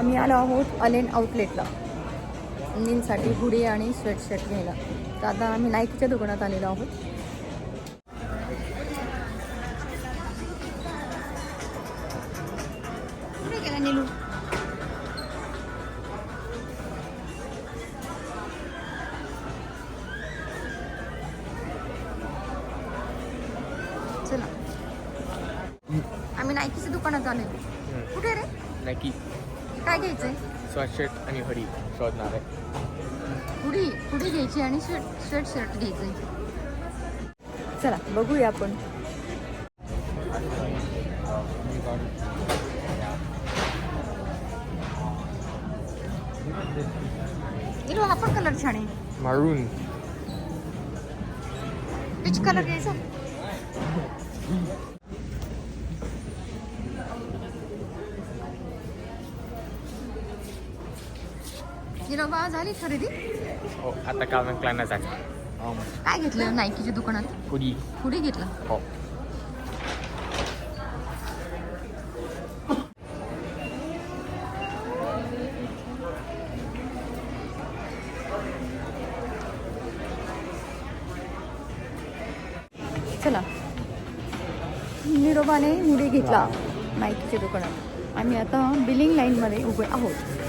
आम्ही आलो आहोत अलेन आउटलेटला. मुलींसाठी हुडी आणि स्वेटशर्ट घ्यायला. तर आता आम्ही नाईकच्या दुकानात आलेलो आहोत. कुठे चला. आम्ही नाईकीच्या दुकानात आलो कुठे रे? नक्की काय घ्यायचंय? शर्ट आणि हडी शोधणार आहे. हुडी हुडी घ्यायची आणि स्वेट स्वेट शर्ट घ्यायचंय. चला बघूया आपण. हिरो हा पण कलर छान आहे. मारून पिच कलर घ्यायचा? हिरो बा झाली खरेदी? हो आता कामं क्लायना जायचं काय घेतलं नाईकीच्या दुकानात? हुडी हुडी घेतला? हो. चला. निरोबाने हुडी घेतला नाईकीच्या दुकानात. आम्ही आता बिलिंग लाईनमध्ये उभे आहोत.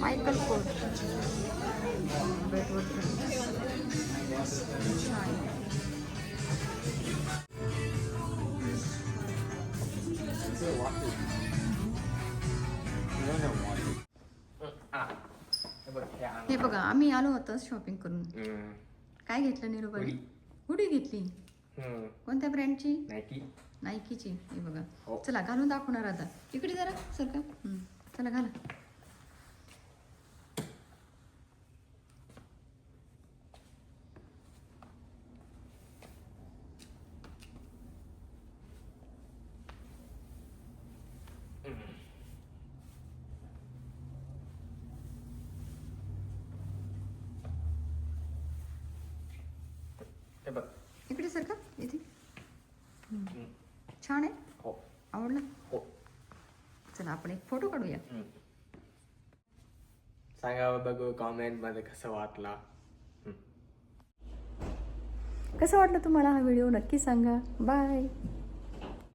Michael Kors. हे बघा आम्ही आलो होतो शॉपिंग करून. काय घेतलं निरोबाने हुडी. घेतली? कोणत्या ब्रँडची? नाईकी नाईकीची हे बघा. हो. चला घालून दाखवणार आता. इकडे जरा सर का चला घाला. हे बघ. इकडे सर का? इथे. छान आहे? हो. आवडला? हो. चला आपण एक फोटो काढूया. सांगा बघू कॉमेंटमध्ये कसं वाटला. कसं वाटलं तुम्हाला हा व्हिडिओ? नक्की सांगा. बाय.